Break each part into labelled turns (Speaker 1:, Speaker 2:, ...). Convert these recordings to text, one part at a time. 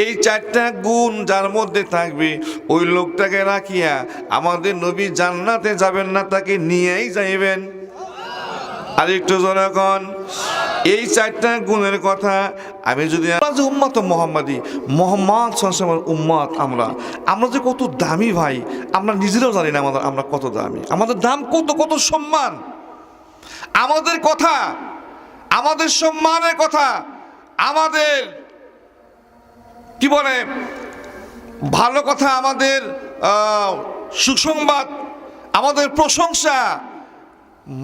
Speaker 1: এই চারটা গুণ যার মধ্যে থাকবে, ওই লোকটাকে রাখিয়া আমাদের নবী জান্নাতে যাবেন না, তাকে নিয়েই যাইবেন। আর একটু জনগণ এই চারটা গুণের কথা আমি যদি যে উম্মত মোহাম্মদী, মোহাম্মদ সরসামের উম্মত আমরা আমরা যে কত দামি ভাই, আমরা নিজেরাও জানি না আমাদের, আমরা কত দামি। আমাদের দাম কত কত সম্মান। আমাদের কথা, আমাদের সম্মানের কথা, আমাদের কি বলে? ভালো কথা আমাদের সুসংবাদ, আমাদের প্রশংসা।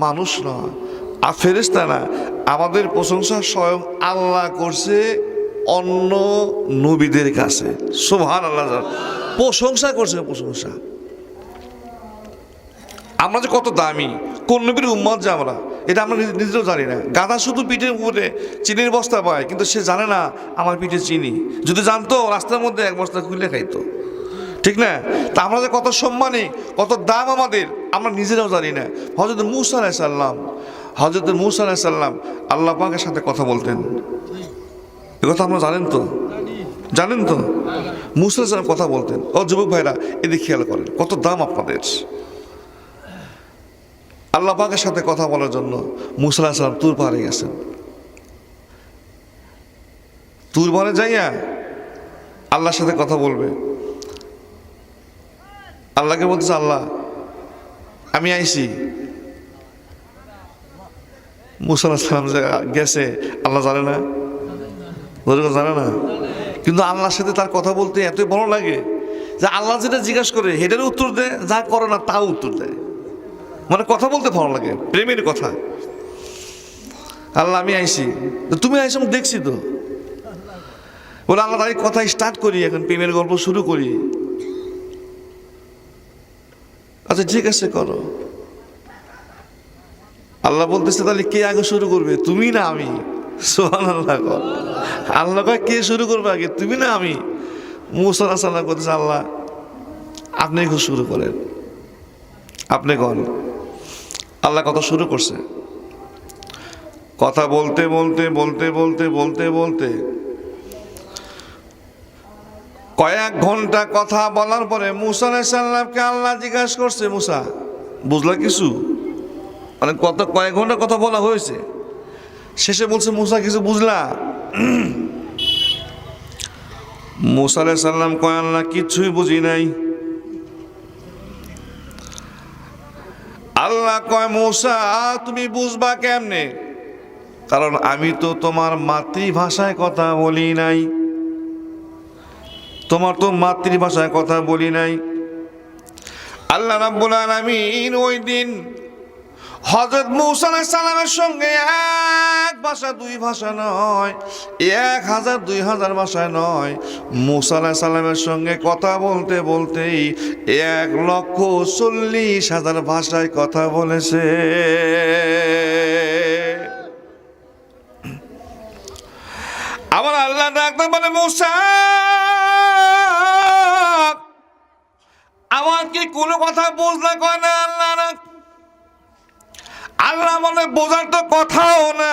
Speaker 1: মানুষ নয়, আর ফেরেস্তা না, আমাদের প্রশংসা স্বয়ং আল্লাহ করছে অন্য নবীদের কাছে। সোহান আল্লাহ প্রশংসা করছে, প্রশংসা। আমরা যে কত দামি, কোন নবীর উম্মত যে আমরা? এটা আমরা নিজে- নিজেরাও জানি না। গাধা শুধু পিঠের উপরে চিনির বস্তা পায়, কিন্তু সে জানে না আমার পিঠে চিনি। যদি জানতো, রাস্তার মধ্যে এক বস্তা খুলে খাইতো। ঠিক না? তা আমরা যে কত সম্মানী, কত দাম আমাদের, আমরা নিজেরাও জানি না। হজরত মুসা আলাইসাল্লাম হজরত মুসা আলাইসাল্লাম আল্লাহ পাকের সাথে কথা বলতেন। এ কথা আমরা জানেন তো? জানেন তো? মুসা কথা বলতেন। ও যুবক ভাইরা, এদিকে খেয়াল করেন, কত দাম আপনাদের। আল্লাহ পাকের সাথে কথা বলার জন্য মুসা আলাইসাল্লাম তুর পাহাড়ে গেছেন। তুর পাহাড়ে যাইয়া আল্লাহর সাথে কথা বলবে। আল্লাহকে বলতেছে, আল্লাহ, আমি আইছি। মুসাল্লাম গেছে, আল্লাহ জানে না। জানে না। কিন্তু আল্লাহর সাথে তার কথা বলতে এতই ভালো লাগে যে আল্লাহ যেটা জিজ্ঞাসা করে হেটারও উত্তর দেয়, যা করে না তাও উত্তর দেয়। মানে কথা বলতে ভালো লাগে, প্রেমের কথা। আল্লাহ, আমি আইসি। তুমি আইসি দেখছি তো। বলে, আল্লাহ তাই কথা স্টার্ট করি, এখন প্রেমের গল্প শুরু করি। আচ্ছা ঠিক আছে, করো। আল্লাহ বলতেছে, তাহলে কে আগে শুরু করবে? তুমি না আমি। সোহান আল্লাহ কর। আল্লাহ কয়, কে শুরু করবে আগে? তুমি না আমি। মুসাল্লাহ সাল্লাহ করতেছে আল্লাহ, আপনি শুরু করেন। আপনি কন আল্লাহ কথা শুরু করছে? কথা বলতে বলতে বলতে বলতে বলতে বলতে। কয়েক ঘণ্টা কথা বলার পরে মুসা আলাইসাল্লামকে আল্লাহ জিজ্ঞাসা করছে, মুসা, বুঝলা কিছু? মানে কত, কয়েক ঘণ্টা কথা বলা হয়েছে। শেষে বলছে, মুসা, কিছু বুঝলা? মুসা আলাইসাল্লাম কয়, আল্লাহ কিচ্ছুই বুঝি নাই। আল্লাহ কয়, মৌসা, তুমি বুঝবা কেমনে? কারণ আমি তো তোমার মাতৃভাষায় কথা বলি নাই। তোমার তো মাতৃভাষায় কথা বলি নাই। আল্লাহ রাব্বুল আলামিন ওই দিন হজরত মুসা আলাইহিস সালামের সঙ্গে এক ভাষা, দুই ভাষা নয়, এক হাজার, দুই হাজার ভাষায় নয়। মুসা আলাইহিস সালামের সঙ্গে কথা বলতে বলতেই এক লক্ষ চল্লিশ হাজার ভাষায় কথা বলেছে। আমার আল্লাহ ডাক্তার বলে, মুসা, আমার কি কোনো কথা বুঝলে কয় না? আল্লাহ বলে বোঝার তো কথাও না।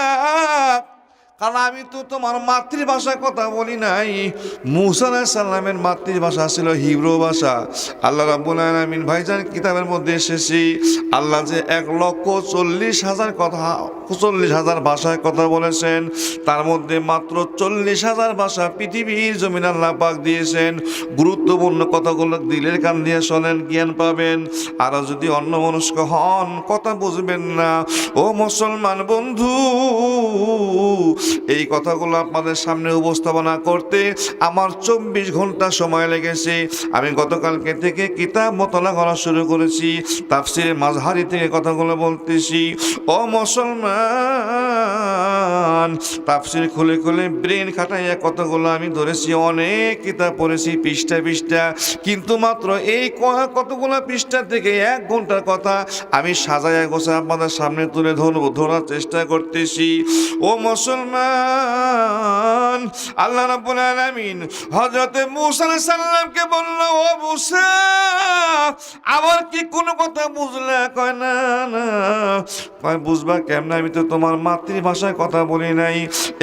Speaker 1: কারণ আমি তো তোমার মাতৃভাষায় কথা বলি নাই। মুসা সাল্লামের মাতৃভাষা ছিল হিব্রু ভাষা। আল্লাহ রাব্বুল আলামিন ভাইজান কিতাবের মধ্যে এসেছি, আল্লাহ যে এক লক্ষ চল্লিশ হাজার কথা, চল্লিশ হাজার ভাষায় কথা বলেছেন, তার মধ্যে মাত্র চল্লিশ হাজার ভাষা পৃথিবীর জমিন আল্লাহ পাক দিয়েছেন। গুরুত্বপূর্ণ কথাগুলো দিলের কান দিয়ে শোনেন, জ্ঞান পাবেন। আর যদি অন্য মনস্ক হন, কথা বুঝবেন না। ও মুসলমান বন্ধু এই কথাগুলো আপনাদের সামনে উপস্থাপনা করতে আমার চব্বিশ ঘণ্টা সময় লেগেছে। আমি গতকালকে থেকে কিতাব মতলা করা শুরু করেছি, তাফসিরে মাঝহারি থেকে কথাগুলো বলতেছি। ও মুসলমান, তাফসির খুলে খুলে ব্রেন খাটাইয়া কতগুলো আমি ধরেছি, অনেক কিতাব পড়েছি পৃষ্ঠা পৃষ্ঠা কিন্তু মাত্র এই কতগুলো পৃষ্ঠা থেকে এক ঘণ্টার কথা আমি সাজাইয়া গোছা আপনাদের সামনে তুলে ধরবো, ধরার চেষ্টা করতেছি। ও মুসলমান আল্লাহ রাব্বুল আলামিন হযরতে মূসা আলাইহিস সালামকে বলল, ও মূসা, আবার কি কোনো কথা বুঝলে? কয়, না না। কয়, বুঝবা কেমনে? আমি তো তোমার মাতৃভাষায় কথা বলি নাই।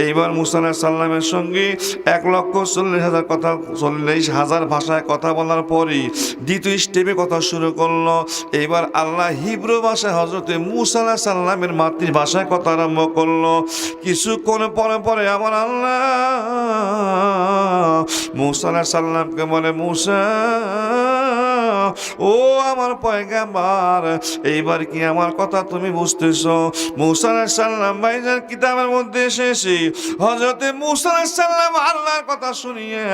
Speaker 1: এইবার মুসা আলাহ সাল্লামের সঙ্গে এক লক্ষ চল্লিশ হাজার কথা, চল্লিশ হাজার ভাষায় কথা বলার পরই দ্বিতীয় স্টেপে কথা শুরু করল। এইবার আল্লাহ হিব্রু ভাষায় হজরতে মুসা আলাহ সাল্লামের মাতৃভাষায় কথা আরম্ভ করল। কিছুক্ষণ পরে পরে আমার আল্লাহ। মুসা আলাহ সাল্লামকে বলে, মুসা, ও আমার পয়গাম্বার, এইবার কি আমার কথা তুমি বুঝতেছ? মুসা আলাইহিস সাল্লাম ভাইজান কিতাবের মধ্যে এসেছি। হজরতে মুসা আলাইহিস সাল্লাম আল্লাহর কথা শুনিয়ে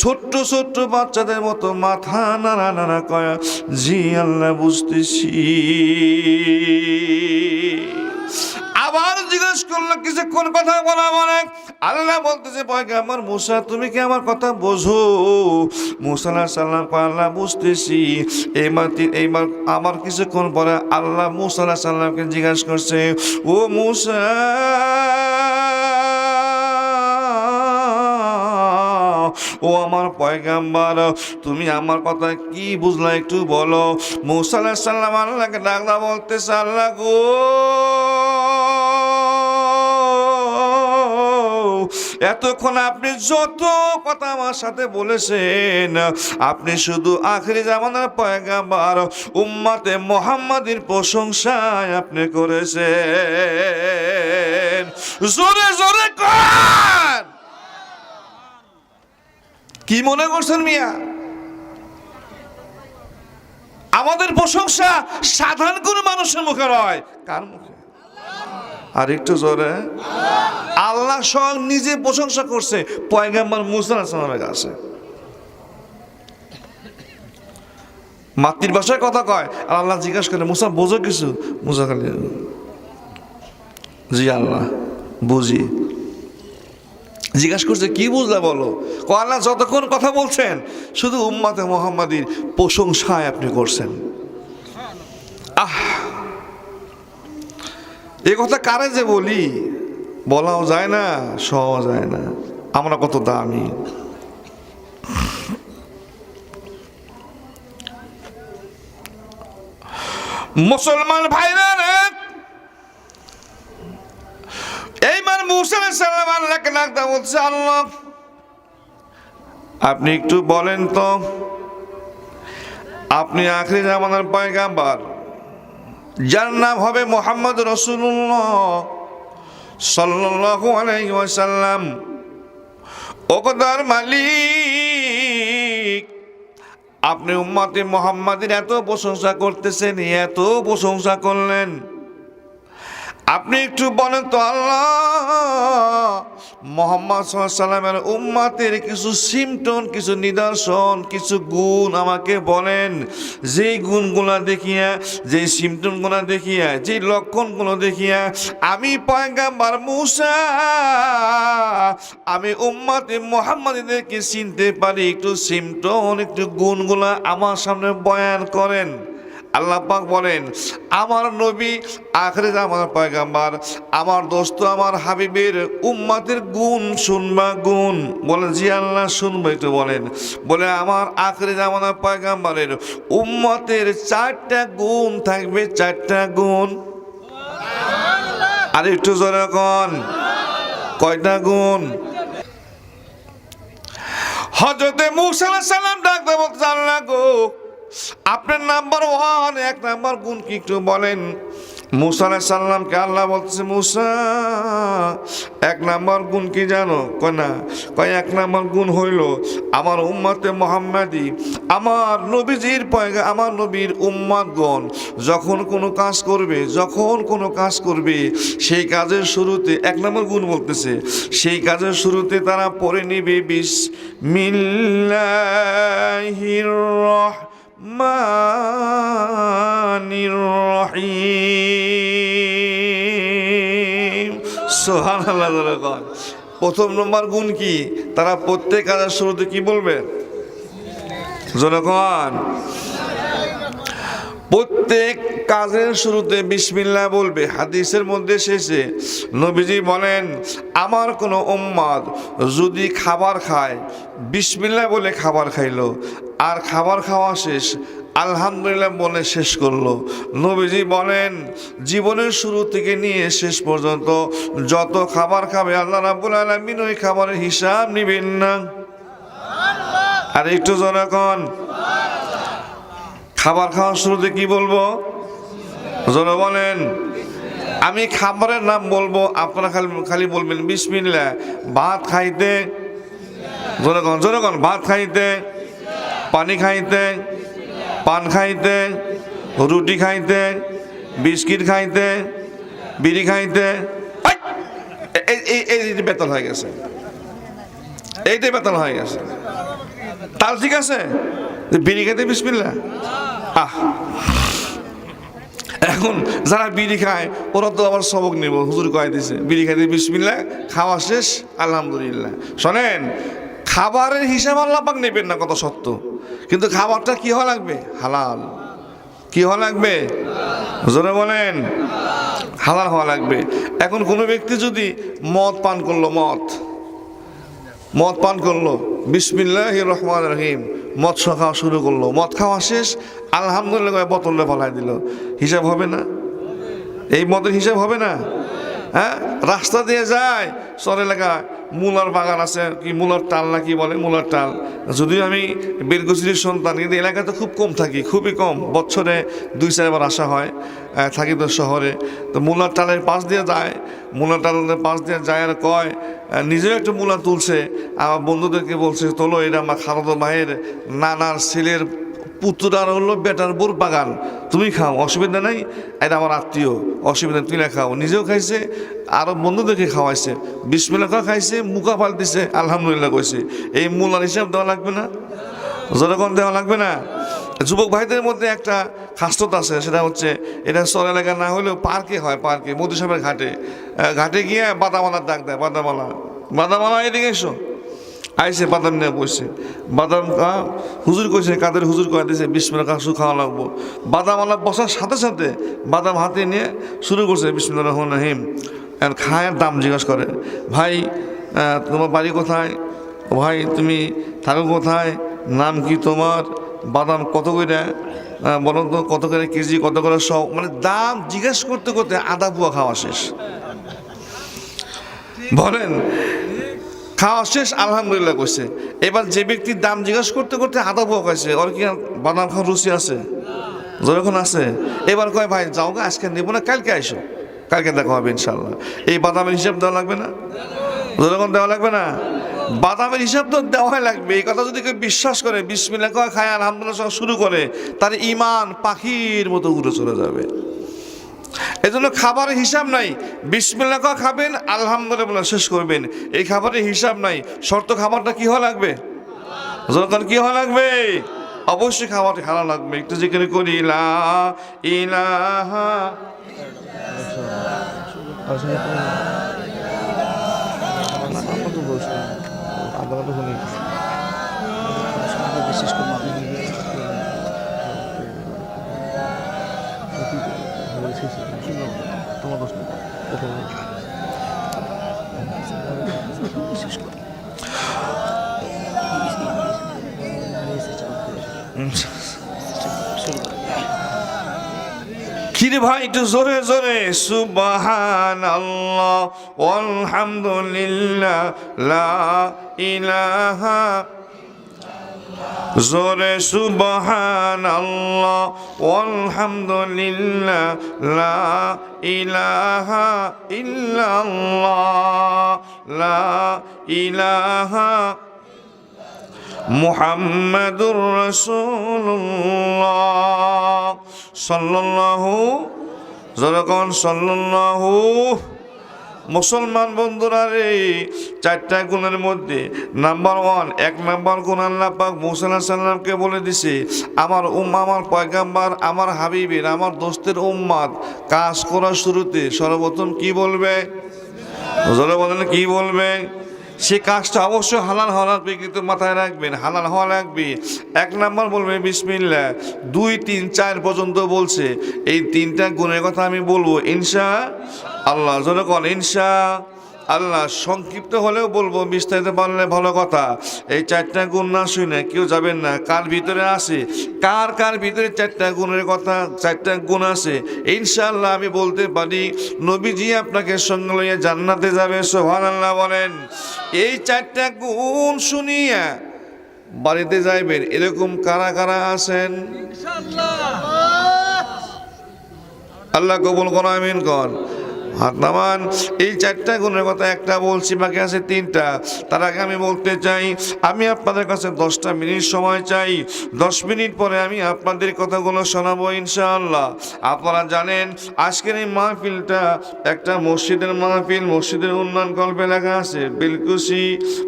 Speaker 1: ছোট্ট ছোট্ট বাচ্চাদের মতো মাথা নাড়া নাড়া কয়া, জি আল্লাহ, বুঝতেছি। আবার জিজ্ঞেস করল কিছুক্ষণ কথা বলা মানে আল্লাহ বলতেছে, পয়গাম্বর মুসা, তুমি কি আমার কথা বোঝো? মুসা সাল্লাম আল্লাহ বুঝতেছি। এইবার এইবার আমার কিছুক্ষণ পরে আল্লাহ মুসা সাল্লামকে জিজ্ঞাসা করছে, ও মুসা! ও আমার পয়গাম্বার, তুমি আমার কথা কি বুঝলা একটু বলো? মুসা আলাইহিস সাল্লাম আল্লাহকে ডাকলা, বলতেছে, আল্লাহ গো! এতক্ষণ আপনি যত কথা আমার সাথে বলেছেন, আপনি শুধু আখরি জামানার পয়গাম্বার, উম্মাতে মোহাম্মদের প্রশংসায় আপনি করেছেন। জোরে জোরে কি মনে করছেন মিয়া? আমাদের প্রশংসা সাধারণ কোনো মানুষের মুখে নয়। কার মুখে? আর একটু জোরে। আল্লাহ স্বয়ং নিজে প্রশংসা করছে। পয়গাম্বার মুসা আসলামের কাছে মাতৃভাষায় কথা কয়, আর আল্লাহ জিজ্ঞাসা করে, মুসা, বোঝো কিছু? মুসা খালি, জি আল্লাহ, বুঝি। জিজ্ঞাসা করছে, কি বুঝলা বলো? ও আল্লাহ যতক্ষণ কথা বলছেন, শুধু উম্মাতে মোহাম্মদীর প্রশংসায় আপনি করছেন। আহ! এ কথা কারে যে বলি? বলাও যায় না সহজ যায় না। আমরা কত দামি। মুসলমান ভাইরা এইবার মুসা সাল্লাম আল্লাহকে ডাকতে বলছে আল্লাহ আপনি একটু বলেন তো, আপনি আখরি জামানার পয়গাম্বার, যার নাম হবে মোহাম্মদ রসুল্লাহ সাল্লাল্লাহু আলাইহি ওয়াসাল্লাম। ওকদার মালিক আপনি উম্মতে মোহাম্মদের এত প্রশংসা করতেছেন এত প্রশংসা করলেন। আপনি একটু বলেন তো আল্লাহ। মোহাম্মদ সাল্লামের উম্মাতের কিছু সিমটন কিছু নিদর্শন, কিছু গুণ আমাকে বলেন। যেই গুণগুলো দেখিয়া, যেই সিমটনগুলো দেখিয়া, যেই লক্ষণগুলো দেখিয়া, আমি পয়গাম্বার মুসা, আমি উম্মাতে মোহাম্মদীদেরকে চিনতে পারি, একটু সিমটন একটু গুণগুলো আমার সামনে বয়ান করেন। আল্লাহ পাক বলেন, আমার নবী, আখরে আমার পয়গাম্বার, আমার দোস্ত, আমার হাবিবের উম্মাতের গুণ শুনবা গুণ। বলে জি আল্লাহ শুনব একটু বলেন। বলে, আমার আখরে জামানার পয়গাম্বারের উম্মতের চারটা গুণ থাকবে, চারটা গুণ। আর একটু জোরে কন, কয়টা গুণ? হজরতে মুসা সালাম ডাকতে বলতে আল্লাহ গো। আপনার নাম্বার ওয়ান, এক নাম্বার গুণ কি একটু বলেন? মুসা আলাইহিস সাল্লামকে আল্লাহ বলতেছে, মুসা, এক নাম্বার গুণ কি জানো? কয়, না। কয়, এক নাম্বার গুণ হইল আমার উম্মাতে মোহাম্মদী, আমার নবীজির পয়গা, আমার নবীর উম্মাদগণ যখন কোনো কাজ করবে, যখন কোনো কাজ করবে, সেই কাজের শুরুতে, এক নম্বর গুণ বলতেছে, সেই কাজের শুরুতে তারা পড়ে নিবে বিশ মিল্লাহির প্রথম নম্বর গুণ কি? তারা প্রত্যেক কাজের শুরুতে কি বলবে? জনগণ প্রত্যেক কাজের শুরুতে বিসমিল্লাহ বলবে। হাদিসের মধ্যে শেষে নবীজি বলেন, আমার কোনো উম্মাদ যদি খাবার খায়, বিসমিল্লাহ বলে খাবার খাইলো, আর খাবার খাওয়া শেষ আলহামদুলিল্লাহ বলে শেষ করল। নবীজি বলেন, জীবনের শুরু থেকে নিয়ে শেষ পর্যন্ত যত খাবার খাবে আল্লাহ রাব্বুল আলামিন ওই খাবারের হিসাব নিবেন না। আর একটু জনগণ খাবার খাওয়ার শুরুতে কি বলব? জন বলেন। আমি খাবারের নাম বলব, আপনারা খালি খালি বলবেন বিসমিল্লা ভাত খাইতে। জনগণ জনগণ ভাত খাইতে, পানি খাইতে। পান খাইতে, রুটি খাইতে, বিস্কিট খাইতে, বিড়ি খাইতে। এই বেতন হয়ে গেছে। এইটাই বেতন হয়ে গেছে। তার ঠিক আছে? বিড়ি খাইতে বিসমিল্লা আহ। এখন যারা বিড়ি খায়, ওরা তো আবার সবক নেব হুজুর কয়ে দিছে, বিড়ি খাইতে বিসমিল্লা খাওয়া শেষ, আলহামদুলিল্লাহ। শোনেন খাবারের হিসাব আল্লাহ পাক নেবেন না, কত সত্য। কিন্তু খাবারটা কি হওয়া লাগবে? হালাল। কি হওয়া লাগবে? জোরে বলেন। হালাল হওয়া লাগবে। এখন কোনো ব্যক্তি যদি মদ পান করল, মদ। মদ পান করল বিসমিল্লাহ রহমান রহিম, মদ খাওয়া শুরু করল। মদ খাওয়া শেষ, আলহামদুলিল্লাহ বোতলে ফলাই দিল। হিসাব হবে না? এই মদের হিসাব হবে না? হ্যাঁ? রাস্তা দিয়ে যায়, চর এলাকায়। মূলার বাগান আছে, কি মূলার টাল না কি বলে, মূলার টাল যদিও আমি বেরগুচির সন্তান, কিন্তু এলাকাতে খুব কম থাকি, খুবই কম। বছরে দুই, চারবার আসা হয় থাকি তো শহরে। তো মূলার টালের পাশ দিয়ে যায়, মূলার টালের পাশ দিয়ে যায় আর কয় নিজেও একটু মূলা তুলছে। আমার বন্ধুদেরকে বলছে, তোলো, এটা আমার খালাতো ভাইয়ের নানার ছেলের পুত্রার হলো বেটার বোর বাগান। তুমি খাও, অসুবিধা নাই। এটা আমার আত্মীয়, অসুবিধা তুই না খাও। নিজেও খাইছে আরও বন্ধুদেরকে খাওয়াইছে। বিসমিল্লা খাইছে, মুখা পাল্টিছে আলহামদুলিল্লাহ কইছে। এই মূলার হিসাব দেওয়া লাগবে না। জনগণ দেওয়া লাগবে না। যুবক ভাইদের মধ্যে একটা খাস্তত আছে, সেটা হচ্ছে, এটা শহর এলাকা না হলেও পার্কে হয়, পার্কে মধু সাহেবের ঘাটে ঘাটে গিয়ে বাদামালার ডাক দেয়, বাদামালা। বাদামালা, এদিকে এসো। আইসে বাদাম নিয়ে বসছে বাদাম খা হুজুর কইছে, কাদের হুজুর কয়ে? দিয়েছে বিসমিল্লা কাশু খাওয়া লাগবো? বাদাম আলা বসার সাথে সাথে বাদাম হাতে নিয়ে শুরু করছে বিসমিল্লা রহমান রহিম। আর খায়ের দাম জিজ্ঞাসা করে, ভাই তোমার বাড়ি কোথায়? ভাই, তুমি থাকো কোথায়? নাম কি তোমার? বাদাম কত করে? বলো তো, কত করে কেজি, কত করে সব? মানে দাম জিজ্ঞেস করতে করতে আদা বুয়া খাওয়া শেষ। বলেন খাওয়া শেষ, আলহামদুলিল্লাহ কইছে। এবার যে ব্যক্তির দাম জিজ্ঞাসা করতে করতে আদা বুয়া খাইছে ওর কি বাদাম খাওয়ার রুচি আছে? যখন আছে। এবার কয়, ভাই, যাও গা, আজকে নেব না, কালকে আইসো। কালকে দেখা হবে ইনশাল্লাহ এই বাদামের হিসাব দেওয়া লাগবে না? যখন দেওয়া লাগবে না? বাদামের হিসাব তো দেওয়াই লাগবে। এই কথা যদি কেউ বিশ্বাস করে বিসমিল্লা কয়, খায়, আলহামদুলিল্লাহ শুরু করে, তার ইমান পাখির মতো উড়ে চলে যাবে। এজন্য খাবারের হিসাব নাই বিসমিল্লা কয় খাবেন আলহামদুলিল্লাহ শেষ করবেন এই খাবারের হিসাব নাই শর্ত খাবারটা কি হওয়া লাগবে যখন কি হওয়া লাগবে অবশ্যই খাবারটা খাওয়া লাগবে একটু যেখানে করি লা ইলাহা কিরে ভাই একটু জোরে জোরে। সুবহান আল্লাহ আলহামদুলিল্লাহ লা ইলাহা জোরে সুবহান আল্লাহ আলহামদুলিল্লাহ লা ইলাহা ইল্লাল্লাহ লা ইলাহা মুহাম্মাদুর রাসূলুল্লাহ সাল্লাল্লাহু যখন সাল্লাল্লাহু মুসলমান বন্ধুরা রে, চারটা গুণের মধ্যে নাম্বার ওয়ান এক নাম্বার গুণ আল্লাহ পাক মুসাল্লাহ সাল্লামকে বলে দিছে, আমার উম্মা, আমার পয়গাম্বার, আমার হাবিবের, আমার দোস্তের উম্মাদ, কাজ করার শুরুতে সর্বপ্রথম কি বলবে? বলেন, কি বলবে? সে কাজটা অবশ্যই হালাল হওয়া লাগবে কিন্তু মাথায় রাখবেন, হালাল হওয়া লাগবে। এক নাম্বার বলবে বিসমিল্লা দুই, তিন, চার পর্যন্ত বলছে, এই তিনটা গুণের কথা আমি বলব, ইনশা আল্লাহ জোরে কল ইনশা আল্লাহ সংক্ষিপ্ত হলেও বলব বিস্তারিত পারলে ভালো কথা। এই চারটা গুণ না শুনে কেউ যাবেন না। কার ভিতরে আছে? কার কার ভিতরে চারটা গুণের কথা চারটা গুণ আছে? ইনশাআল্লাহ আমি বলতে পারি নবীজি আপনাকে সঙ্গে লইয়া জান্নাতে যাবে সোহান আল্লাহ বলেন। এই চারটা গুণ শুনিয়া বাড়িতে যাইবেন এরকম কারা কারা আছেন? আল্লাহ কবুল কর আমিন কর। হাত এই চারটা গুণের কথা একটা বলছি, বাকি আছে তিনটা। তার আগে আমি বলতে চাই, আমি আপনাদের কাছে দশটা মিনিট সময় চাই। দশ মিনিট পরে আমি আপনাদের কথাগুলো শোনাবো ইনশাআল্লাহ। আপনারা জানেন, আজকের এই মাহফিলটা একটা মসজিদের মাহফিল, মসজিদের উন্নয়ন কল্পে লেখা আছে, বেলকুসি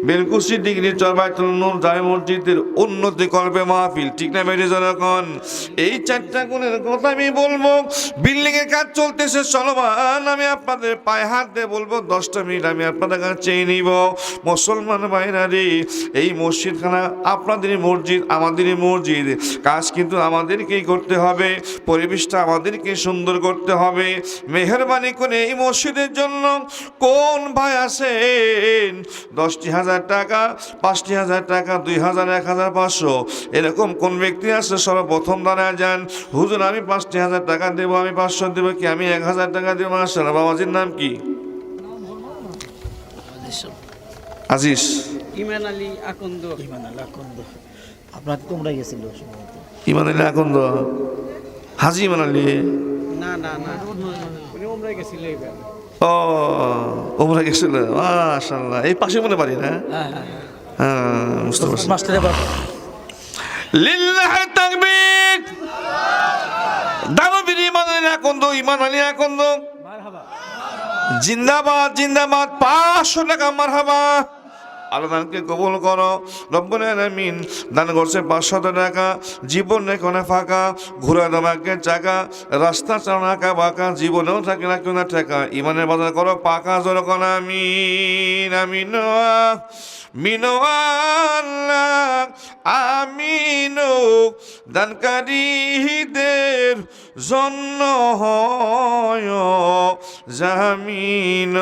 Speaker 1: বেলকুসি ডিগ্রি চরবাইতুল নূর জামে মসজিদের উন্নতি কল্পে মাহফিল। ঠিক না বেরিয়ে যখন এই চারটা গুণের কথা আমি বলব বিল্ডিং এর কাজ চলতেছে, চলমান। আমি আপনাদের পায়ে হাত দিয়ে বলব, দশটা মিনিট আমি আপনাদের কাছে চেয়ে নিব। মুসলমান ভাইরারি এই মসজিদখানা আপনাদেরই মসজিদ, আমাদেরই মসজিদ। কাজ কিন্তু আমাদেরকেই করতে হবে, পরিবেশটা আমাদেরকে সুন্দর করতে হবে। মেহরবানি করে এই মসজিদের জন্য কোন ভাই আছেন দশটি হাজার টাকা, পাঁচটি হাজার টাকা, দুই হাজার, এক হাজার, পাঁচশো। এরকম কোন ব্যক্তি আছে সর্বপ্রথম দাঁড়ায় যান? হুজুর, আমি পাঁচটি হাজার টাকা দেবো, আমি পাঁচশো দেবো কি? আমি এক হাজার টাকা দেবো? আসলে বাবাজির নাম কি? আজিজ।
Speaker 2: ইমান আলী আকন্দ।
Speaker 3: ইমান আল্লাহ কন্দ আপনার তোমরা গেছিল
Speaker 1: ইমান আলী আকন্দ। হাজি ইমান আলী।
Speaker 2: না না না। উনি ওমরায় গেছিল
Speaker 1: ও ওমরা গেছিল। মাশাল্লাহ এই পাশে মনে পারি না? হ্যাঁ বুঝতে পারছি।
Speaker 3: মাস্টার এবার।
Speaker 1: লিল্লাহ তাকবীর। দানবীর ইমান আলী আকন্দ ইমান আলী আকন্দ। জিন্দাবাদ জিন্দাবাদ পাঁচশো টাকা মারহাবা। আল্লাহকে কবুল করো। রব্বুল আলামিন দান করছে পাঁচশত টাকা। জীবন রেখনে ফাঁকা, ঘুরে দেবাকে চাকা। রাস্তা চালাকা বাঁকা, জীবনেও থাকে না কেউ না টাকা ইমানের বাজার করো, পাকা জোর কোন আমিন আমিন আমিন, দানকারীদের জন্য হয়, জামিন।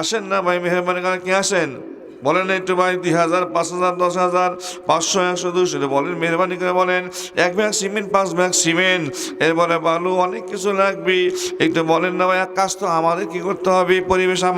Speaker 1: আসেন না ভাই, মেহরবানি করে কি আসেন। বলেন একটু ভাই, দুই হাজার, পাঁচ হাজার, দশ হাজার, পাঁচশো, একশো দুশো বলেন, মেহরবানি করে বলেন, এক ব্যাগ সিমেন্ট, পাঁচ ব্যাগ সিমেন্ট। এরপরে বালু, অনেক কিছু লাগবে। একটু বলেন না ভাই, এক কাজ তো আমাদের কি করতে হবে? পরিবেশ